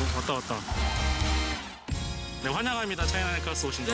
어, 왔다 왔다. 네 환영합니다 차이나 넥카스 오신 거.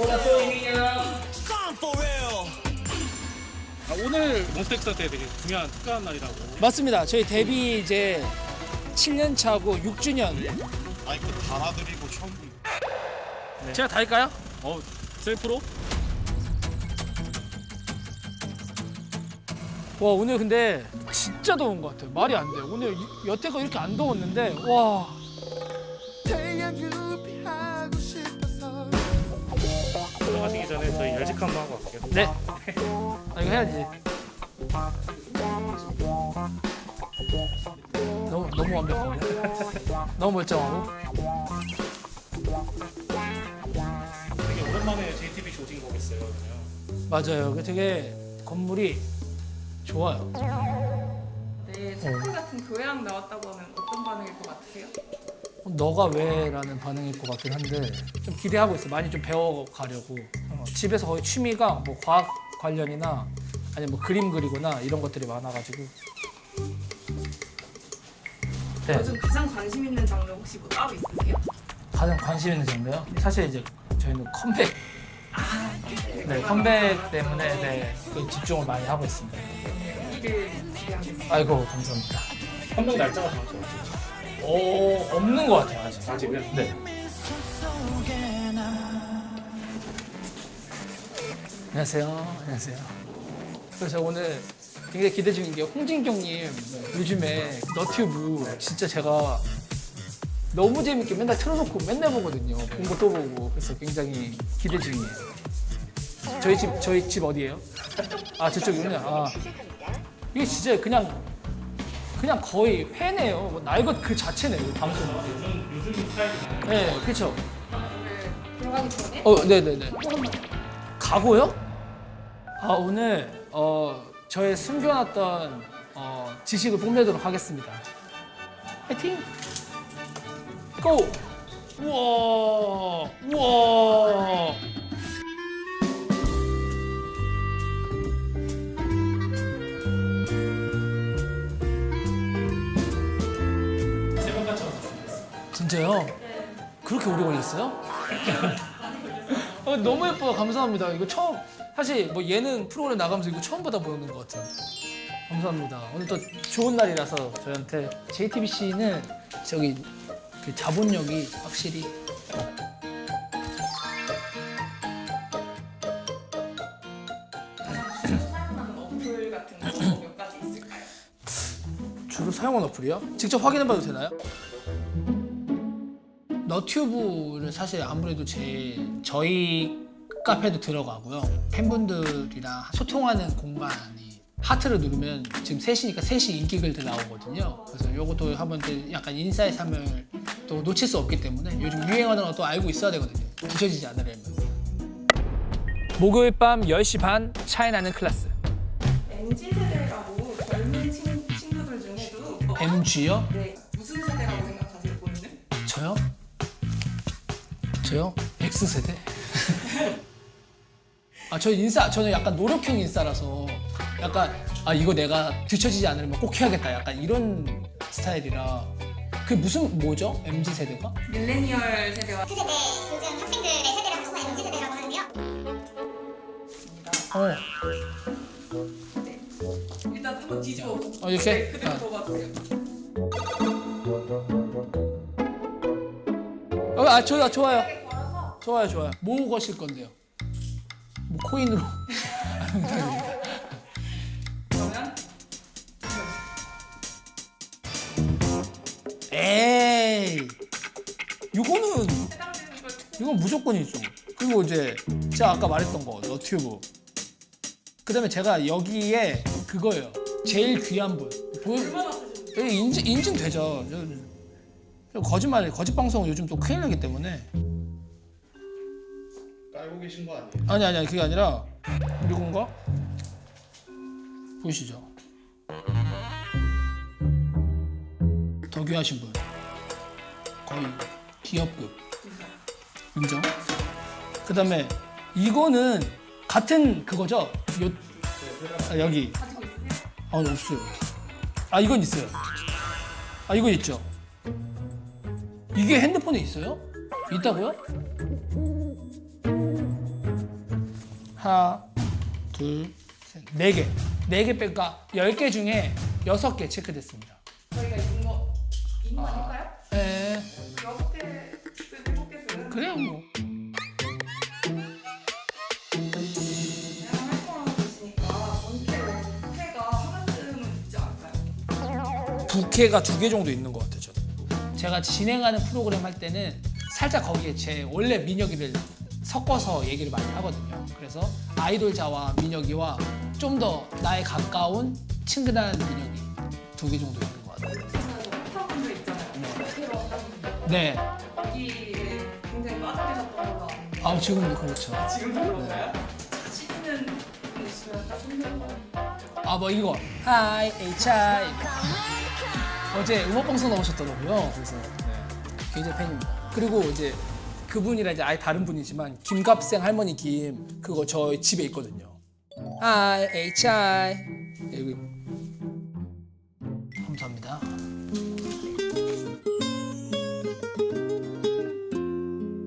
아, 오늘 몬스텍스한테 되게 중요한 특별한 날이라고. 맞습니다. 저희 데뷔 이제 7년 차고 6주년. 아니 그 달아드리고 처음 제가 다 할까요? 어 셀프로? 와 오늘 근데 진짜 더운 것 같아요. 말이 안 돼요. 오늘 이- 여태껏 이렇게 안 더웠는데 와 들어가시기 전에 저희 열직 한번 하고 갈게요. 네. 아 이거 해야지. 너무 너무 완벽하고 너무 멀쩡하고 되게 오랜만에 JTBC 오신 거겠어요. 그러면. 맞아요. 그 되게 건물이 좋아요. 네, 착한 같은 교양 나왔다고 하면 어떤 반응일 것 같으세요? 너가 왜 라는 반응일 것 같긴 한데 좀 기대하고 있어. 많이 좀 배워가려고. 어, 집에서 거의 취미가 뭐 과학 관련이나 아니면 뭐 그림 그리거나 이런 것들이 많아가지고. 네, 요즘 가장 관심 있는 장르 혹시 뭐 따로 있으세요? 가장 관심 있는 장르요. 사실 이제 저희는 컴백. 네, 컴백 때문에 네, 그 집중을 많이 하고 있습니다. 기대하겠습니다. 아이고 감사합니다. 한명 날짜가 정확히 어 없는 것 같아요 아직. 아직은? 네. 안녕하세요. 안녕하세요. 그래서 저 오늘 굉장히 기대 중인 게 홍진경님 요즘에 너튜브 진짜 제가 너무 재밌게 맨날 틀어놓고 맨날 보거든요. 본 거 또 보고 그래서 굉장히 기대 중이에요. 저희 집 저희 집 어디예요? 아 저쪽이군요. 아 이게 진짜 그냥 그냥 거의 회네요. 뭐 날것 그 자체네요. 이 방송. 요즘 스타일이네. 네, 그렇죠. 들어가기 전에 어, 네, 네, 네. 가고요? 아 오늘 어 저의 숨겨놨던 어, 지식을 뽐내도록 하겠습니다. 파이팅! 고! 우와! 진짜요? 그렇게 오래 걸렸어요? 어, 너무 예뻐요. 감사합니다. 이거 처음 사실 뭐 예능 프로그램 나가면서 이거 처음 받아보는 것 같아요. 감사합니다. 오늘 또 좋은 날이라서 저희한테 JTBC는 저기 그 자본력이 확실히 사용하는 어플 같은 거 몇 가지 있을까요? 주로 사용하는 어플이요? 직접 확인해봐도 되나요? 너튜브를 사실 아무래도 제 저희 카페도 들어가고요. 팬분들이랑 소통하는 공간이 하트를 누르면 지금 셋이니까 셋이 인기글들 나오거든요. 그래서 요것도 한번 또 약간 인사이트함을 또 놓칠 수 없기 때문에 요즘 유행하는 것도 알고 있어야 되거든요. 뒤처지지 않으려면. 목요일 밤 10시 반 차이나는 클래스. MZ 세대라고 젊은 친, 친구들 중에도 어, MG요? 네, 저요? X세대? 아, 저 인싸, 저는 약간 노력형 인싸라서 약간, 아, 이거 내가 뒤처지지 않으려면 꼭 해야겠다. 약간 이런 스타일이라. 그게 무슨, 뭐죠? MZ세대가? 밀레니얼 세대와 그 세대 요즘 학생들의 세대라고 해서 MZ 세대라고 하는데요. 어, 네. 일단 한번 뒤집어 보고 어, 이렇게? 네, 그대로 아. 뽑아주세요. 어, 아, 좋아, 좋아요. 좋아요, 좋아요. 뭐 거실 건데요? 뭐 코인으로? 그러면 에이, 이거는 해당되는 걸 이건 무조건이죠. 그리고 이제 제가 아까 말했던 거 너튜브. 그다음에 제가 여기에 그거예요. 제일 귀한 분. 보여 얼마나 쓰시는 여기 인증 인증 되죠. 거짓말 거짓 방송 요즘 또 큰일 나기 때문에 깔고 계신 거 아니에요? 아니 아니 그게 아니라 이건가? 보이시죠? 더 귀하신 분 거의 기업급 인정? 그 다음에 이거는 같은 그거죠? 요, 아, 여기? 아 없어요 아 이건 있어요 아 이건 있죠 이게 핸드폰에 있어요? 있다고요? 하나 둘 셋 네 개 네 개 뺄까 열 개 중에 여섯 개 체크됐습니다. 저희가 있는 거 있는 거 아닐까요? 에 여섯 개 쓰고 일곱 개 쓰는 그래요 뭐. 그냥 활동하고 계시니까 전체 회가 하나쯤은 있지 않을까요? 부캐가 두 개 정도 있는 것 같아요 저는. 제가 진행하는 프로그램 할 때는 살짝 거기에 제 원래 민혁이를 섞어서 얘기를 많이 하거든요 그래서 아이돌 자와 민혁이와 좀 더 나에 가까운 친근한 민혁이 두 개 정도 있는 것 같아요. 스타분들 있잖아요. 왔다는 분들. 네. 거기에 굉장히 빠져 계셨던 걸로 아는데 아, 지금도 그렇죠. 지금도 그런가요? 씻는 분 있으면 딱 손들고 아 뭐 이거. 하이 HI 어제 음악 방송 나오셨더라고요. 그래서 네, 굉장히 팬입니다. 그리고 이제 그분이랑 이제 아예 다른 분이지만 김갑생 할머니 김 그거 저희 집에 있거든요 HI 여기 감사합니다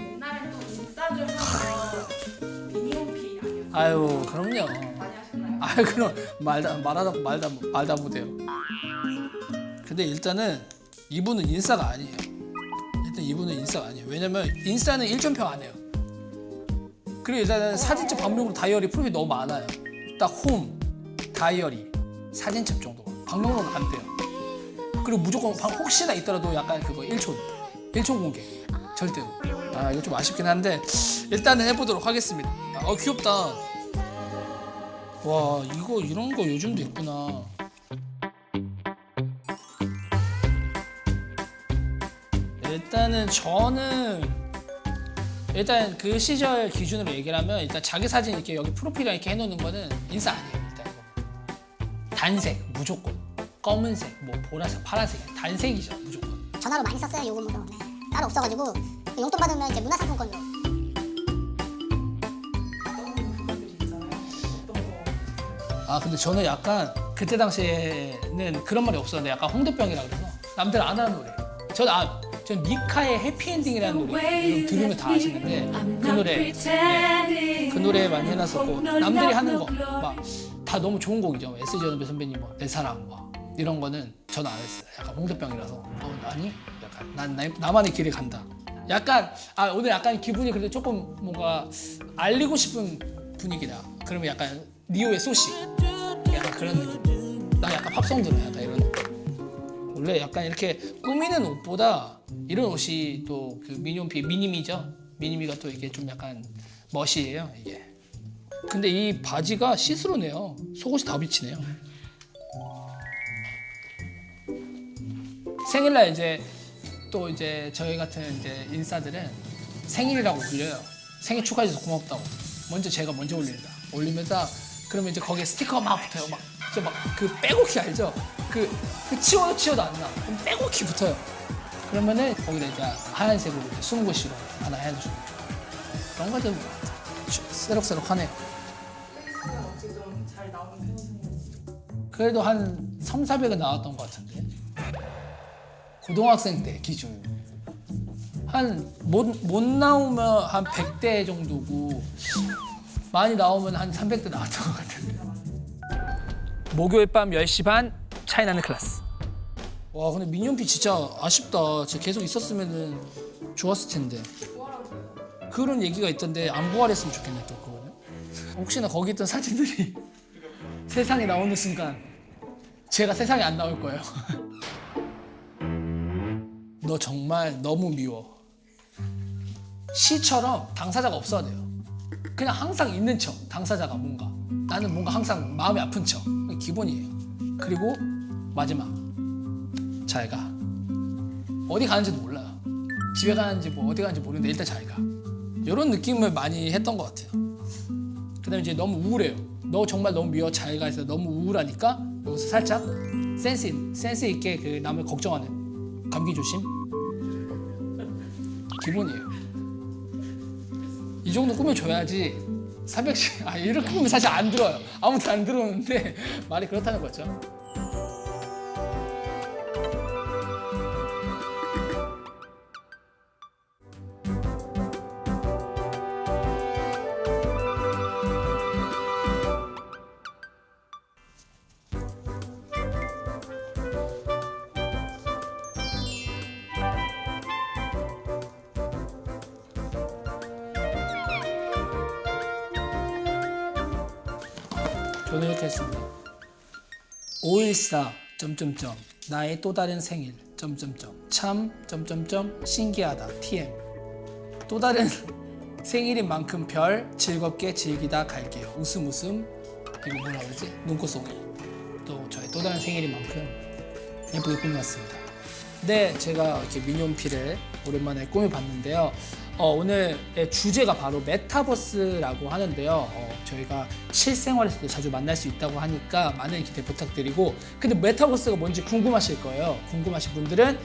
옛날에 또 인싸들 하면 미니홈피 아니었어요? 아유 그럼요 많이 하셨나요? 아 그럼 말다 말하다 말다 말다 못해요. 근데 일단은 이분은 인싸가 아니에요. 이분은 인싸가 아니에요. 왜냐면 인싸는 1.평 안 해요. 그리고 일단은 사진첩 방명록 다이어리 프로필 너무 많아요. 딱 홈, 다이어리, 사진첩 정도. 방명록은 안 돼요. 그리고 무조건 방- 혹시나 있더라도 약간 그거 1촌, 1촌 공개. 절대로. 아 이거 좀 아쉽긴 한데 일단은 해보도록 하겠습니다. 아, 어 귀엽다. 와 이거 이런 거 요즘도 있구나. 일단은 저는 일단 그 시절 기준으로 얘기를 하면 일단 자기 사진 이렇게 여기 프로필에 이렇게 해놓는 거는 인싸 아니에요 일단. 이거. 단색 무조건. 검은색 뭐 보라색 파란색. 단색이죠 무조건. 전화로 많이 썼어요 요금으로 네. 따로 없어가지고 용돈 받으면 이제 문화상품권으로. 아 근데 저는 약간 그때 당시에는 그런 말이 없었는데 약간 홍대병이라 그래서 남들 안 하는 노래. 저는 아, 전 미카의 해피엔딩이라는 노래. 들으면 다 아시는데 그 노래. 네, 그 노래 많이 해놨었고 남들이 하는 거 막 다 너무 좋은 곡이죠. SG 연배 선배님 뭐 내 사랑 뭐 이런 거는 저는 안 했어요. 약간 홍대병이라서. 어 아니? 약간 난 나, 나만의 길을 간다. 약간 아 오늘 약간 기분이 그래도 조금 뭔가 알리고 싶은 분위기다. 그러면 약간 리오의 소시 약간 그런 느낌. 나 약간 팝송 들어 약간 원래 약간 이렇게 꾸미는 옷보다 이런 옷이 또 그 미니홈피 미니미죠 미니미가 또 이게 좀 약간 멋이에요 이게 근데 이 바지가 시스루네요 속옷이 다 비치네요 생일날 이제 또 이제 저희 같은 이제 인싸들은 생일이라고 불려요. 생일 축하해줘서 고맙다고. 먼저 제가 먼저 올립니다. 올리면서 그러면 이제 거기에 스티커 막 붙어요. 막 진짜 막그 빼곡히 알죠? 그, 그 치워도 치워도 안 나. 그럼 빼곡히 붙어요. 그러면은 거기다 이제 하얀색으로 이렇게 20글씨로 하나 해주고 그런 어떻게 좀잘 나오는 편이세요? 그래도 한 3, 400은 나왔던 것 같은데 고등학생 때 기준 한 못 못 나오면 한 100대 정도고 많이 나오면 한 300대 나왔던 것 같은데 목요일 밤 10시 반 차이 나는 클래스 와 근데 민현피 진짜 아쉽다 진짜 계속 있었으면 좋았을 텐데 그런 얘기가 있던데 안 부활했으면 좋겠네 또 그거는 혹시나 거기 있던 사진들이 세상에 나오는 순간 제가 세상에 안 나올 거예요. 너 정말 너무 미워. 시처럼 당사자가 없어야 돼요. 그냥 항상 있는 척, 당사자가 뭔가. 나는 뭔가 항상 마음이 아픈 척. 기본이에요. 그리고 마지막. 잘 가. 어디 가는지도 몰라요. 집에 가는지 뭐 어디 가는지 모르는데 일단 잘 가. 이런 느낌을 많이 했던 것 같아요. 그다음에 이제 너무 우울해요. 너 정말 너무 미워 잘가 있어 너무 우울하니까 여기서 살짝 센스 있- 센스 있게 그 남을 걱정하는 감기 조심 기본이에요. 이 정도 꾸며줘야지 300씩 아 이렇게 꾸면 사실 안 들어요. 아무도 안 들어오는데 말이 그렇다는 거죠. 저는 이렇게 했습니다. 514 점점점 나의 또 다른 생일 점점점 참 점점점 신기하다 TM 또 다른 생일인 만큼 별 즐겁게 즐기다 갈게요 웃음 웃음 그리고 뭐라 그러지 눈꽃송이 또 저의 또 다른 생일인 만큼 예쁘게 꾸며왔습니다. 네, 제가 이렇게 미니홈피를 오랜만에 꾸며봤는데요. 어, 오늘의 주제가 바로 메타버스라고 하는데요. 어, 저희가 실생활에서도 자주 만날 수 있다고 하니까 많은 기대 부탁드리고 근데 메타버스가 뭔지 궁금하실 거예요. 궁금하신 분들은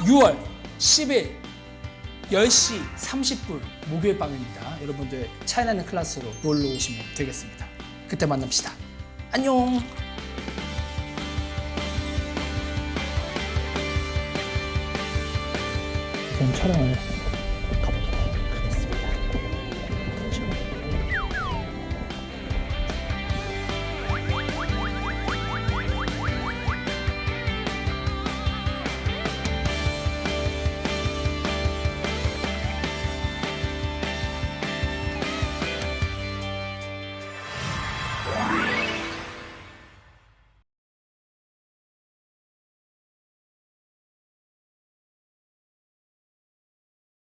6월 10일 10시 30분 목요일 밤입니다. 여러분들 차이나는 클래스로 놀러 오시면 되겠습니다. 그때 만납시다. 안녕! 전 촬영 안 했어.